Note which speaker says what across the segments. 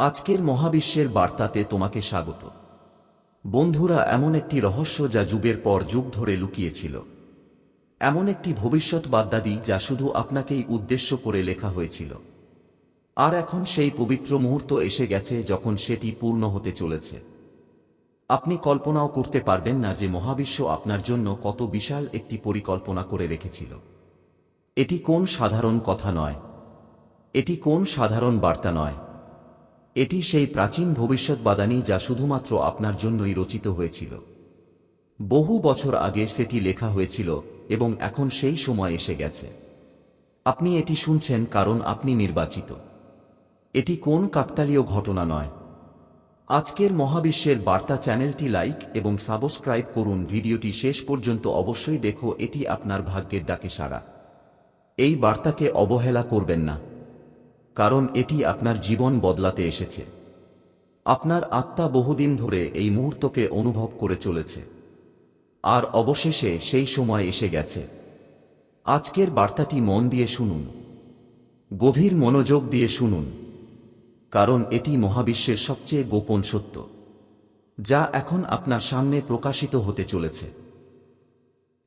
Speaker 1: আজকের মহাবিশ্বের বার্তাতে তোমাকে স্বাগত। বন্ধুরা, এমন একটি রহস্য যা যুগের পর যুগ ধরে লুকিয়েছিল। এমন একটি ভবিষ্যৎবাদ্যাদি যা শুধু আপনাকেই উদ্দেশ্য করে লেখা হয়েছিল। আর এখন সেই পবিত্র মুহূর্ত এসে গেছে যখন সেটি পূর্ণ হতে চলেছে। আপনি কল্পনাও করতে পারবেন না যে মহাবিশ্ব আপনার জন্য কত বিশাল একটি পরিকল্পনা করে রেখেছিল। এটি কোন সাধারণ কথা নয়। এটি কোন সাধারণ বার্তা নয়। এটি সেই প্রাচীন ভবিষ্যৎবাদানী যা শুধুমাত্র আপনার জন্যই রচিত হয়েছিল। বহু বছর আগে সেটি লেখা হয়েছিল এবং এখন সেই সময় এসে গেছে। আপনি এটি শুনছেন কারণ আপনি নির্বাচিত। এটি কোন কাকতালীয় ঘটনা নয়। আজকের মহাবিশ্বের বার্তা চ্যানেলটি লাইক এবং সাবস্ক্রাইব করুন, ভিডিওটি শেষ পর্যন্ত অবশ্যই দেখো, এটি আপনার ভাগ্যের ডাকে সারা এই বার্তাকে অবহেলা করবেন না। কারণ এটি আপনার জীবন বদলাতে এসেছে। আপনার আত্মা বহুদিন ধরে এই মুহূর্তকে অনুভব করে চলেছে। আর অবশেষে সেই সময় এসে গেছে। আজকের বার্তাটি মন দিয়ে শুনুন। গভীর মনোযোগ দিয়ে শুনুন। কারণ এটি মহাবিশ্বের সবচেয়ে গোপন সত্য, যা এখন আপনার সামনে প্রকাশিত হতে চলেছে।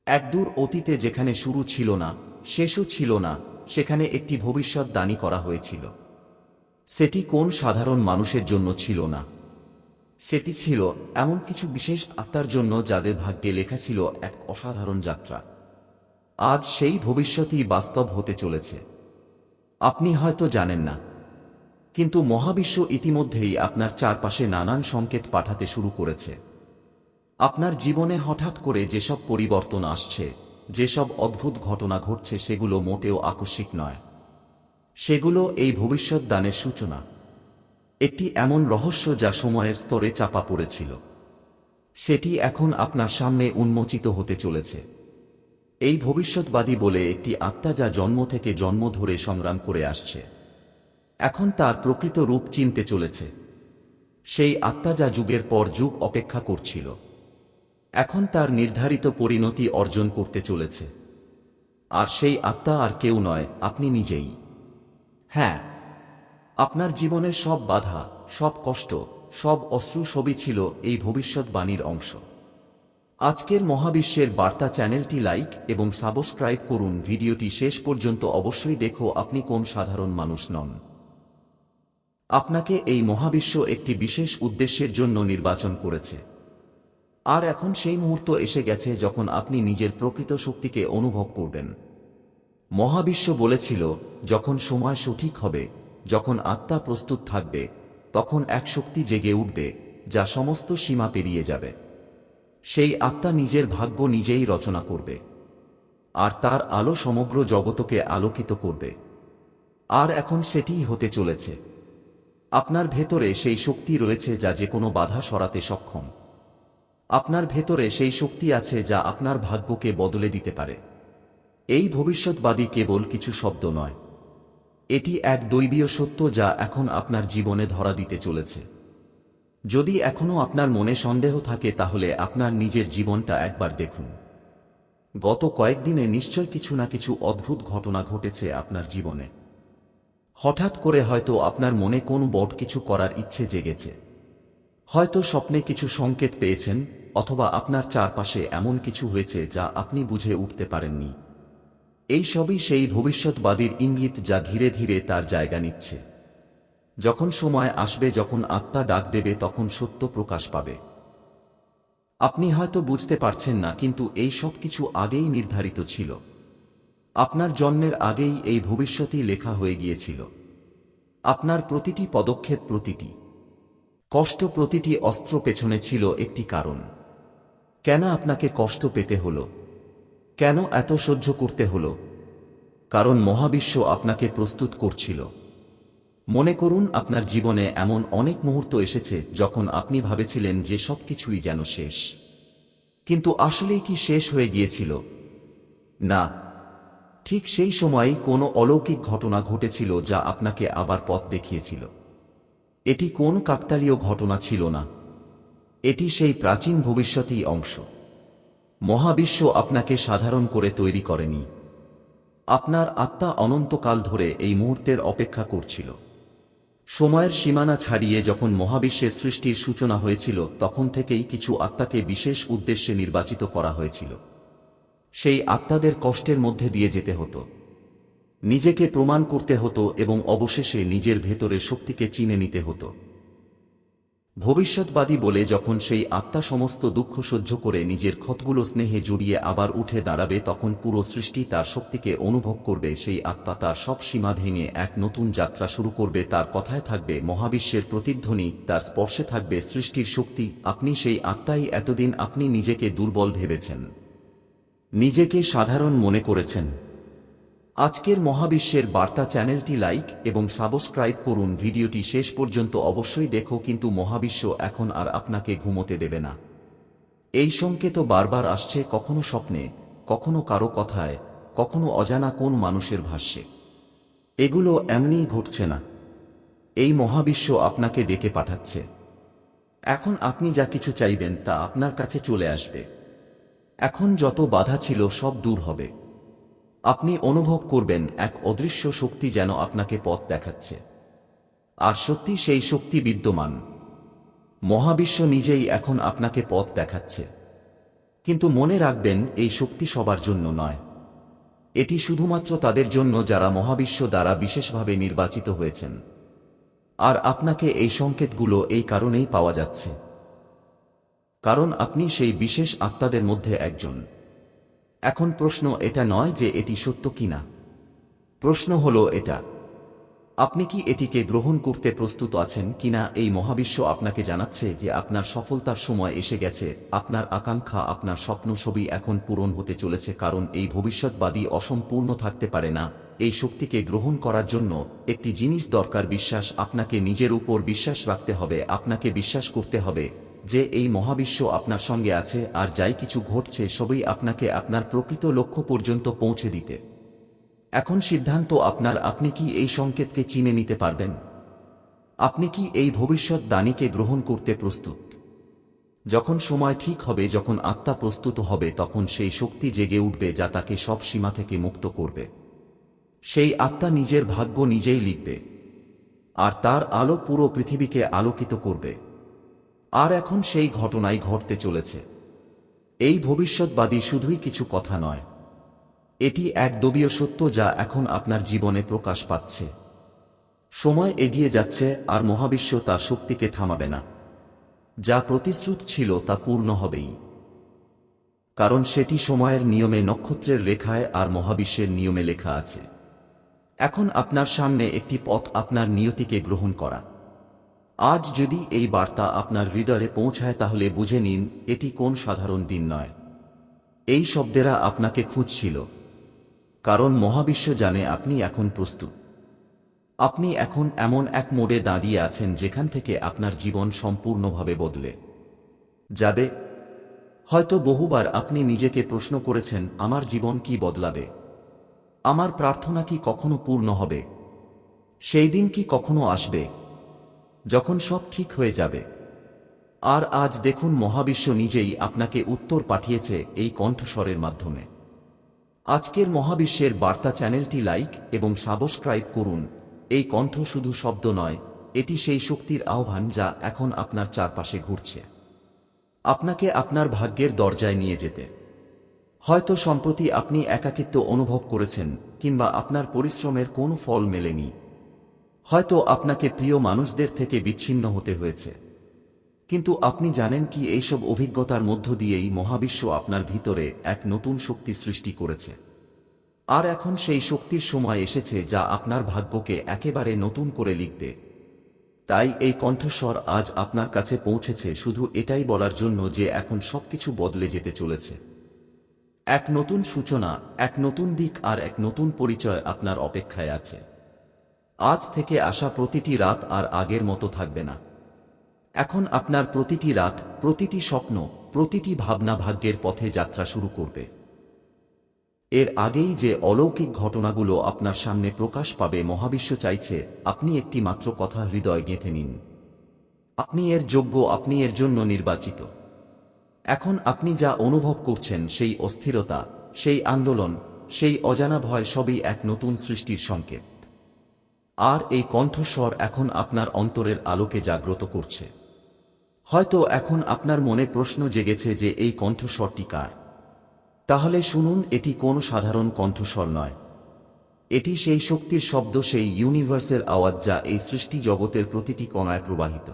Speaker 1: একদূর অতীতে যেখানে শুরু ছিল না, শেষও ছিল না সেখানে একটি ভবিষ্যৎ দানি করা হয়েছিল। সেটি কোন সাধারণ মানুষের জন্য ছিল না। সেটি ছিল এমন কিছু বিশেষ আত্মার জন্য যাদের ভাগ্যে লেখা ছিল এক অসাধারণ যাত্রা। আজ সেই ভবিষ্যতই বাস্তব হতে চলেছে। আপনি হয়তো জানেন না। কিন্তু মহাবিশ্ব ইতিমধ্যেই আপনার চারপাশে নানান সংকেত পাঠাতে শুরু করেছে। আপনার জীবনে হঠাৎ করে যেসব পরিবর্তন আসছে যেসব অদ্ভুত ঘটনা ঘটছে সেগুলো মোটেও আকস্মিক নয়। সেগুলো এই ভবিষ্যৎ দানের সূচনা। একটি এমন রহস্য যা সময়ের স্তরে চাপা পড়েছিল। সেটি এখন আপনার সামনে উন্মোচিত হতে চলেছে। এই ভবিষ্যৎবাদী বলে একটি আত্মা যা জন্ম থেকে জন্ম ধরে সংগ্রাম করে আসছে। এখন তার প্রকৃত রূপ চিনতে চলেছে। সেই আত্মা যা যুগের পর যুগ অপেক্ষা করছিল। এখন তার নির্ধারিত পরিণতি অর্জন করতে চলেছে। আর সেই আত্মা আর কেউ নয়, আপনি নিজেই। হ্যাঁ আপনার জীবনের সব বাধা, সব কষ্ট, সব অশ্রু সবই ছিল এই ভবিষ্যৎবাণীর অংশ। আজকের মহাবিশ্বের বার্তা চ্যানেলটি লাইক এবং সাবস্ক্রাইব করুন। ভিডিওটি শেষ পর্যন্ত অবশ্যই দেখো আপনি কোন সাধারণ মানুষ নন। আপনাকে এই মহাবিশ্ব একটি বিশেষ উদ্দেশ্যের জন্য নির্বাচন করেছে। আর এখন সেই মুহূর্ত এসে গেছে যখন আপনি নিজের প্রকৃত শক্তিকে অনুভব করবেন। মহাবিশ্ব বলেছিল, যখন সময় সঠিক হবে, যখন আত্মা প্রস্তুত থাকবে, তখন এক শক্তি জেগে উঠবে, যা সমস্ত সীমা পেরিয়ে যাবে। সেই আত্মা নিজের ভাগ্য নিজেই রচনা করবে। আর তার আলো সমগ্র জগতকে আলোকিত করবে। আর এখন সেটিই হতে চলেছে। আপনার ভেতরে সেই শক্তি রয়েছে যা যে কোনো বাধা সরাতে সক্ষম। আপনার ভেতরে সেই শক্তি আছে যা আপনার ভাগ্যকে বদলে দিতে পারে। এই ভবিষ্যৎবাদী কেবল কিছু শব্দ নয়। এটি এক দৈবীয় সত্য যা এখন আপনার জীবনে ধরা দিতে চলেছে। যদি এখনও আপনার মনে সন্দেহ থাকে, তাহলে আপনার নিজের জীবনটা একবার দেখুন। গত কয়েকদিনে নিশ্চয় কিছু না কিছু অদ্ভুত ঘটনা ঘটেছে আপনার জীবনে। হঠাৎ করে হয়তো আপনার মনে কোন বড় কিছু করার ইচ্ছে জেগেছে। হয়তো স্বপ্নে কিছু সংকেত পেয়েছেন অথবা আপনার চারপাশে এমন কিছু হয়েছে যা আপনি বুঝে উঠতে পারেননি। এই সবই সেই ভবিষ্যৎবাদীর ইঙ্গিত যা ধীরে ধীরে তার জায়গা নিচ্ছে। যখন সময় আসবে, যখন আত্মা ডাক দেবে, তখন সত্য প্রকাশ পাবে। আপনি হয়তো বুঝতে পারছেন না, কিন্তু এই সব কিছু আগেই নির্ধারিত ছিল। আপনার জন্মের আগেই এই ভবিষ্যতই লেখা হয়ে গিয়েছিল। আপনার প্রতিটি পদক্ষেপ প্রতিটি। কষ্ট প্রতিটি অস্ত্র পেছনে ছিল একটি কারণ। কেন আপনাকে কষ্ট পেতে হলো? কেন এত সহ্য করতে হলো? কারণ মহাবিশ্ব আপনাকে প্রস্তুত করছিল। মনে করুন, আপনার জীবনে এমন অনেক মুহূর্ত এসেছে যখন আপনি ভাবেছিলেন যে সব কিছুই যেন শেষ। কিন্তু আসলেই কি শেষ হয়ে গিয়েছিল? না। ঠিক সেই সময়েই কোনো অলৌকিক ঘটনা ঘটেছিল যা আপনাকে আবার পথ দেখিয়েছিল। এটি কোন কাকতালীয় ঘটনা ছিল না। এটি সেই প্রাচীন ভবিষ্যতই অংশ। মহাবিশ্ব আপনাকে সাধারণ করে তৈরি করেনি। আপনার আত্মা অনন্তকাল ধরে এই মুহূর্তের অপেক্ষা করছিল। সময়ের সীমানা ছাড়িয়ে যখন মহাবিশ্বের সৃষ্টির সূচনা হয়েছিল, তখন থেকেই কিছু আত্মাকে বিশেষ উদ্দেশ্যে নির্বাচিত করা হয়েছিল। সেই আত্মাদের কষ্টের মধ্যে দিয়ে যেতে হতো। নিজেকে প্রমাণ করতে হতো এবং অবশেষে নিজের ভেতরের শক্তিকে চিনে নিতে হতো। ভবিষ্যৎবাদী বলে যখন সেই আত্মা সমস্ত দুঃখ সহ্য করে নিজের ক্ষতগুলো স্নেহে জড়িয়ে আবার উঠে দাঁড়াবে, তখন পুরো সৃষ্টি তার শক্তিকে অনুভব করবে, সেই আত্মা তার সব সীমা ভেঙে এক নতুন যাত্রা শুরু করবে, তার কথায় থাকবে মহাবিশ্বের প্রতিধ্বনি, তার স্পর্শে থাকবে সৃষ্টির শক্তি, আপনি সেই আত্মাই এতদিন আপনি নিজেকে দুর্বল ভেবেছেন। নিজেকে সাধারণ মনে করেছেন। আজকের মহাবিশ্বের বার্তা চ্যানেলটি লাইক এবং সাবস্ক্রাইব করুন। ভিডিওটি শেষ পর্যন্ত অবশ্যই দেখো, কিন্তু মহাবিশ্ব এখন আর আপনাকে ঘুমোতে দেবে না। এই সংকেত বারবার আসছে, কখনো স্বপ্নে, কখনো কারও কথায়, কখনো অজানা কোন মানুষের ভাষ্যে। এগুলো এমনিই ঘটছে না। এই মহাবিশ্ব আপনাকে ডেকে পাঠাচ্ছে। এখন আপনি যা কিছু চাইবেন তা আপনার কাছে চলে আসবে। এখন যত বাধা ছিল সব দূর হবে। আপনি অনুভব করবেন এক অদৃশ্য শক্তি যেন আপনাকে পথ দেখাচ্ছে। আর সত্যি সেই শক্তি বিদ্যমান। মহাবিশ্ব নিজেই এখন আপনাকে পথ দেখাচ্ছে। কিন্তু মনে রাখবেন, এই শক্তি সবার জন্য নয়। এটি শুধুমাত্র তাদের জন্য যারা মহাবিশ্ব দ্বারা বিশেষভাবে নির্বাচিত হয়েছেন। আর আপনাকে এই সংকেতগুলো এই কারণেই পাওয়া যাচ্ছে। কারণ আপনি সেই বিশেষ আত্মাদের মধ্যে একজন। এখন প্রশ্ন এটা নয় যে এটি সত্য কিনা। প্রশ্ন হল এটা। আপনি কি এটিকে গ্রহণ করতে প্রস্তুত আছেন কিনা এই মহাবিশ্ব আপনাকে জানাচ্ছে যে আপনার সফলতার সময় এসে গেছে, আপনার আকাঙ্ক্ষা, আপনার স্বপ্ন ছবি এখন পূরণ হতে চলেছে কারণ এই ভবিষ্যৎবাদী অসম্পূর্ণ থাকতে পারে না। এই শক্তিকে গ্রহণ করার জন্য একটি জিনিস দরকার, বিশ্বাস। আপনাকে নিজের উপর বিশ্বাস রাখতে হবে, আপনাকে বিশ্বাস করতে হবে। যে এই মহাবিশ্ব আপনার সঙ্গে আছে আর যাই কিছু ঘটছে সবই আপনাকে আপনার প্রকৃত লক্ষ্য পর্যন্ত পৌঁছে দিতে। এখন সিদ্ধান্ত আপনার, আপনি কি এই সংকেতকে চিনে নিতে পারবেন? আপনি কি এই ভবিষ্যৎ দানীকে গ্রহণ করতে প্রস্তুত? যখন সময় ঠিক হবে, যখন আত্মা প্রস্তুত হবে, তখন সেই শক্তি জেগে উঠবে যা তাকে সব সীমা থেকে মুক্ত করবে। সেই আত্মা নিজের ভাগ্য নিজেই লিখবে। আর তার আলো পুরো পৃথিবীকে আলোকিত করবে। আর এখন সেই ঘটনাই ঘটতে চলেছে। এই ভবিষ্যৎবাদী শুধুই কিছু কথা নয়। এটি এক দবীয় সত্য যা এখন আপনার জীবনে প্রকাশ পাচ্ছে। সময় এগিয়ে যাচ্ছে আর মহাবিশ্ব তা শক্তিকে থামাবে না। যা প্রতিশ্রুত ছিল তা পূর্ণ হবেই। কারণ সেটি সময়ের নিয়মে নক্ষত্রের রেখায় আর মহাবিশ্বের নিয়মে লেখা আছে। এখন আপনার সামনে একটি পথ আপনার নিয়তিকে গ্রহণ করা। আজ যদি এই বার্তা আপনার হৃদয়ে পৌঁছায় তাহলে বুঝে নিন, এটি কোন সাধারণ দিন নয়। এই শব্দেরা আপনাকে খুঁজছিল। কারণ মহাবিশ্ব জানে আপনি এখন প্রস্তুত। আপনি এখন এমন এক মোড়ে দাঁড়িয়ে আছেন যেখান থেকে আপনার জীবন সম্পূর্ণভাবে বদলে যাবে। হয়তো বহুবার আপনি নিজেকে প্রশ্ন করেছেন, আমার জীবন কি বদলাবে? আমার প্রার্থনা কি কখনো পূর্ণ হবে? সেই দিন কি কখনো আসবে? যখন সব ঠিক হয়ে যাবে। আর আজ দেখুন মহাবিশ্ব নিজেই আপনাকে উত্তর পাঠিয়েছে এই কণ্ঠস্বরের মাধ্যমে। আজকের মহাবিশ্বের বার্তা চ্যানেলটি লাইক এবং সাবস্ক্রাইব করুন। এই কণ্ঠ শুধু শব্দ নয়, এটি সেই শক্তির আহ্বান যা এখন আপনার চারপাশে ঘুরছে। আপনাকে আপনার ভাগ্যের দরজায় নিয়ে যেতে। হয়তো সম্প্রতি আপনি একাকিত্ব অনুভব করেছেন, কিংবা আপনার পরিশ্রমের কোনো ফল মেলেনি। হয়তো আপনাকে প্রিয় মানুষদের থেকে বিচ্ছিন্ন হতে হয়েছে। কিন্তু আপনি জানেন কি এইসব অভিজ্ঞতার মধ্য দিয়েই মহাবিশ্ব আপনার ভিতরে এক নতুন শক্তি সৃষ্টি করেছে। আর এখন সেই শক্তির সময় এসেছে যা আপনার ভাগ্যকে একেবারে নতুন করে লিখবে। তাই এই কণ্ঠস্বর আজ আপনার কাছে পৌঁছেছে শুধু এটাই বলার জন্য যে এখন সবকিছু বদলে যেতে চলেছে। এক নতুন সূচনা, এক নতুন দিক আর এক নতুন পরিচয় আপনার অপেক্ষায় আছে। আজ থেকে আসা প্রতিটি রাত আর আগের মতো থাকবে না। এখন আপনার প্রতিটি রাত, প্রতিটি স্বপ্ন, প্রতিটি ভাবনা ভাগ্যের পথে যাত্রা শুরু করবে। এর আগেই যে অলৌকিক ঘটনাগুলো আপনার সামনে প্রকাশ পাবে, মহাবিশ্ব চাইছে, আপনি একটি মাত্র কথা হৃদয় গেঁথে নিন। আপনি এর যোগ্য, আপনি এর জন্য নির্বাচিত। এখন আপনি যা অনুভব করছেন, সেই অস্থিরতা, সেই আন্দোলন, সেই অজানা ভয়, সবই এক নতুন সৃষ্টির সংকেত। আর এই কণ্ঠস্বর এখন আপনার অন্তরের আলোকে জাগ্রত করছে। হয়তো এখন আপনার মনে প্রশ্ন জেগেছে যে এই কণ্ঠস্বরটি কার? তাহলে শুনুন, এটি কোন সাধারণ কণ্ঠস্বর নয়। এটি সেই শক্তির শব্দ, সেই ইউনিভার্সের আওয়াজ যা এই সৃষ্টি জগতের প্রতিটি কণায় প্রবাহিত।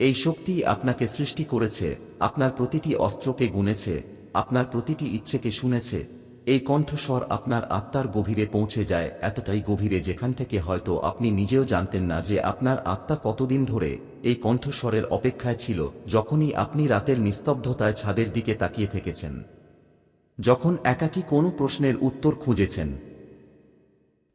Speaker 1: এই শক্তি আপনাকে সৃষ্টি করেছে, আপনার প্রতিটি অস্ত্রকে গুনেছে, আপনার প্রতিটি ইচ্ছেকে শুনেছে এই কণ্ঠস্বর আপনার আত্মার গভীরে পৌঁছে যায়, এতটাই গভীরে যেখান থেকে হয়তো আপনি নিজেও জানতেন না যে আপনার আত্মা কতদিন ধরে এই কণ্ঠস্বরের অপেক্ষায় ছিল, যখনই আপনি রাতের নিস্তব্ধতায় ছাদের দিকে তাকিয়ে থেকেছেন। যখন একাকী কোনো প্রশ্নের উত্তর খুঁজেছেন।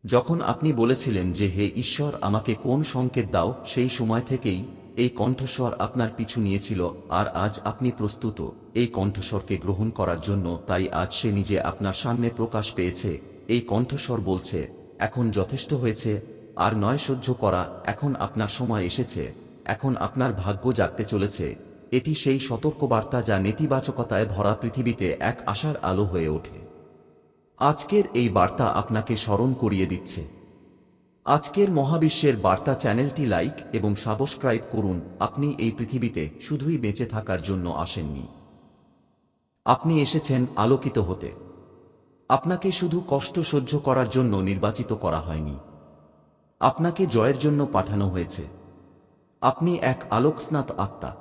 Speaker 1: যখন আপনি বলেছিলেন যে, হে ঈশ্বর, আমাকে কোন সংকেত দাও? সেই সময় থেকেই এই কণ্ঠস্বর আপনার পিছু নিয়েছিল, আর আজ আপনি প্রস্তুত। এই কণ্ঠস্বরকে গ্রহণ করার জন্য তাই আজ সে নিজে আপনার সামনে প্রকাশ পেয়েছে। এই কণ্ঠস্বর বলছে, এখন যথেষ্ট হয়েছে, আর নয় সহ্য করা, এখন আপনার সময় এসেছে। এখন আপনার ভাগ্য জাগতে চলেছে। এটি সেই সতর্কবার্তা যা নেতিবাচকতায় ভরা পৃথিবীতে এক আশার আলো হয়ে ওঠে। আজকের এই বার্তা আপনাকে স্মরণ করিয়ে দিচ্ছে। আজকের মহাবিশ্বের বার্তা চ্যানেলটি লাইক এবং সাবস্ক্রাইব করুন। আপনি এই পৃথিবীতে শুধুই বেঁচে থাকার জন্য আসেননি। আপনি এসেছেন আলোকিত হতে। আপনাকে শুধু কষ্ট সহ্য করার জন্য নির্বাচিত করা হয়নি। আপনাকে জয়ের জন্য পাঠানো হয়েছে। আপনি এক আলোকস্নাত আত্মা,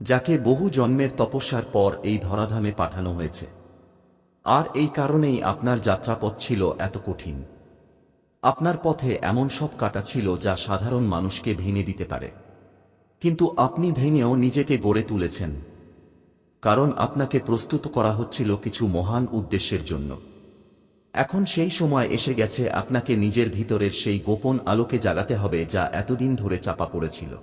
Speaker 1: যাকে বহু জন্মের তপস্যার পর এই ধরাধামে পাঠানো হয়েছে। আর এই কারণেই আপনার যাত্রাপথ ছিল এত কঠিন। আপনার পথে এমন সব কাটা ছিল যা সাধারণ মানুষকে ভেঙে দিতে পারে। কিন্তু আপনি ভেঙেও নিজেকে গড়ে তুলেছেন। কারণ আপনাকে প্রস্তুত করা হচ্ছিল কিছু মহান উদ্দেশ্যের জন্য। এখন সেই সময় এসে গেছে আপনাকে নিজের ভিতরের সেই গোপন আলোকে জাগাতে হবে যা এতদিন ধরে চাপা পড়েছিল।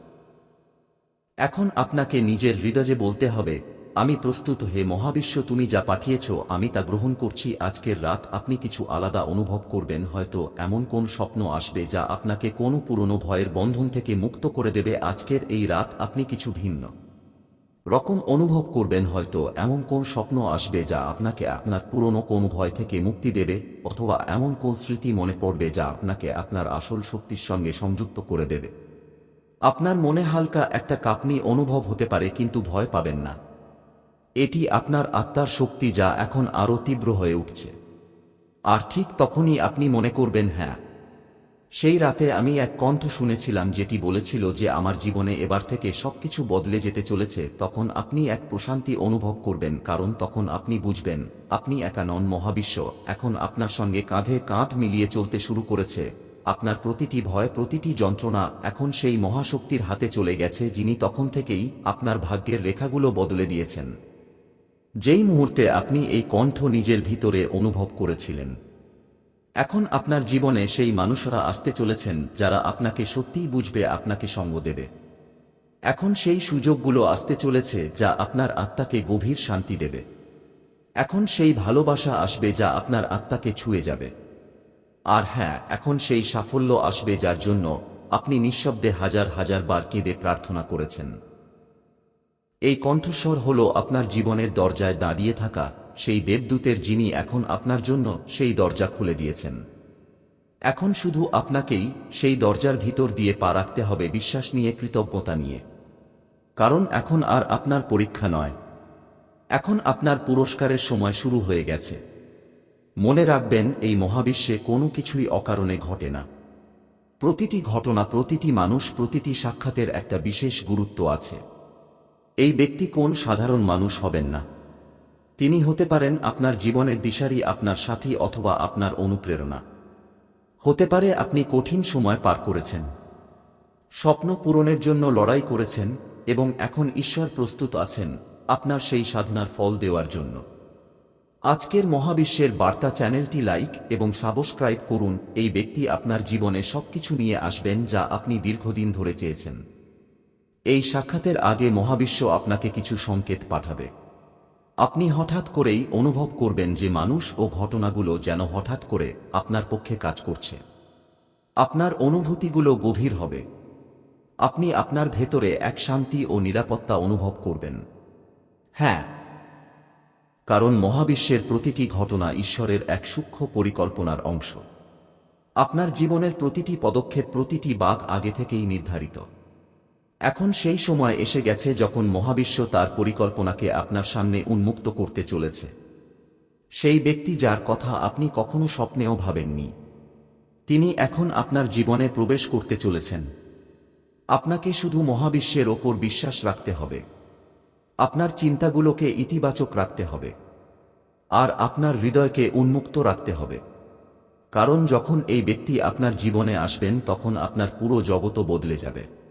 Speaker 1: এখন আপনাকে নিজের হৃদয়ে বলতে হবে আমি প্রস্তুত, হে মহাবিশ্ব, তুমি যা পাঠিয়েছ, আমি তা গ্রহণ করছি। আজকের রাত আপনি কিছু আলাদা অনুভব করবেন, হয়তো এমন কোন স্বপ্ন আসবে যা আপনাকে কোনো পুরনো ভয়ের বন্ধন থেকে মুক্ত করে দেবে। আজকের এই রাত আপনি কিছু ভিন্ন রকম অনুভব করবেন, হয়তো এমন কোন স্বপ্ন আসবে যা আপনাকে আপনার পুরনো কোন ভয় থেকে মুক্তি দেবে, অথবা এমন কোন স্মৃতি মনে পড়বে যা আপনাকে আপনার আসল শক্তির সঙ্গে সংযুক্ত করে দেবে। আপনার মনে হালকা একটা কাঁপনি অনুভব হতে পারে, কিন্তু ভয় পাবেন না। এটি আপনার আত্মার শক্তি যা এখন আরও তীব্র হয়ে উঠছে। আর ঠিক তখনই আপনি মনে করবেন হ্যাঁ। সেই রাতে আমি এক কণ্ঠ শুনেছিলাম যেটি বলেছিল যে আমার জীবনে এবার থেকে সবকিছু বদলে যেতে চলেছে, তখন আপনি এক প্রশান্তি অনুভব করবেন, কারণ তখন আপনি বুঝবেন, আপনি একা নন মহাবিশ্ব, এখন আপনার সঙ্গে কাঁধে কাঁধ মিলিয়ে চলতে শুরু করেছে। আপনার প্রতিটি ভয়, প্রতিটি যন্ত্রণা এখন সেই মহাশক্তির হাতে চলে গেছে, যিনি তখন থেকেই আপনার ভাগ্যের রেখাগুলো বদলে দিয়েছেন। যেই মুহূর্তে আপনি এই কণ্ঠ নিজের ভিতরে অনুভব করেছিলেন। এখন আপনার জীবনে সেই মানুষরা আসতে চলেছেন যারা আপনাকে সত্যিই বুঝবে, আপনাকে সঙ্গ দেবে। এখন সেই সুযোগগুলো আসতে চলেছে যা আপনার আত্মাকে গভীর শান্তি দেবে। এখন সেই ভালোবাসা আসবে যা আপনার আত্মাকে ছুঁয়ে যাবে। আর হ্যাঁ এখন সেই সাফল্য আসবে যার জন্য আপনি নিঃশব্দে হাজার হাজার বার কেঁদে প্রার্থনা করেছেন। এই কণ্ঠস্বর হল আপনার জীবনের দরজায় দাঁড়িয়ে থাকা সেই দেবদূতের যিনি এখন আপনার জন্য সেই দরজা খুলে দিয়েছেন। এখন শুধু আপনাকেই সেই দরজার ভিতর দিয়ে পা রাখতে হবে বিশ্বাস নিয়ে, কৃতজ্ঞতা নিয়ে। কারণ এখন আর আপনার পরীক্ষা নয়। এখন আপনার পুরস্কারের সময় শুরু হয়ে গেছে। মনে রাখবেন, এই মহাবিশ্বে কোনো কিছুই অকারণে ঘটে না। প্রতিটি ঘটনা, প্রতিটি মানুষ, প্রতিটি সাক্ষাতের একটা বিশেষ গুরুত্ব আছে। এই ব্যক্তি কোন সাধারণ মানুষ হবেন না। তিনি হতে পারেন আপনার জীবনের দিশারি, আপনার সাথী অথবা আপনার অনুপ্রেরণা। হতে পারে আপনি কঠিন সময় পার করেছেন। স্বপ্ন পূরণের জন্য লড়াই করেছেন এবং এখন ঈশ্বর প্রস্তুত আছেন আপনার সেই সাধনার ফল দেওয়ার জন্য। আজকের মহাবিশ্বের বার্তা চ্যানেলটি লাইক এবং সাবস্ক্রাইব করুন, এই ব্যক্তি আপনার জীবনে সবকিছু নিয়ে আসবেন যা আপনি দীর্ঘদিন ধরে চেয়েছেন। এই সাক্ষাতের আগে মহাবিশ্ব আপনাকে কিছু সংকেত পাঠাবে। আপনি হঠাৎ করেই অনুভব করবেন যে মানুষ ও ঘটনাগুলো যেন হঠাৎ করে আপনার পক্ষে কাজ করছে। আপনার অনুভূতিগুলো গভীর হবে। আপনি আপনার ভেতরে এক শান্তি ও নিরাপত্তা অনুভব করবেন। হ্যাঁ। কারণ মহাবিশ্বের প্রতিটি ঘটনা ঈশ্বরের এক সূক্ষ্ম পরিকল্পনার অংশ। আপনার জীবনের প্রতিটি পদক্ষেপ প্রতিটি বাক আগে থেকেই নির্ধারিত। এখন সেই সময় এসে গেছে যখন মহাবিশ্ব তার পরিকল্পনাকে আপনার সামনে উন্মুক্ত করতে চলেছে। সেই ব্যক্তি যার কথা আপনি কখনো স্বপ্নেও ভাবেননি। তিনি এখন আপনার জীবনে প্রবেশ করতে চলেছেন। আপনাকে শুধু মহাবিশ্বের ওপর বিশ্বাস রাখতে হবে। আপনার চিন্তাগুলোকে ইতিবাচক রাখতে হবে। আর আপনার হৃদয়কে উন্মুক্ত রাখতে হবে। কারণ যখন এই ব্যক্তি আপনার জীবনে আসবেন তখন আপনার পুরো জগৎ বদলে যাবে।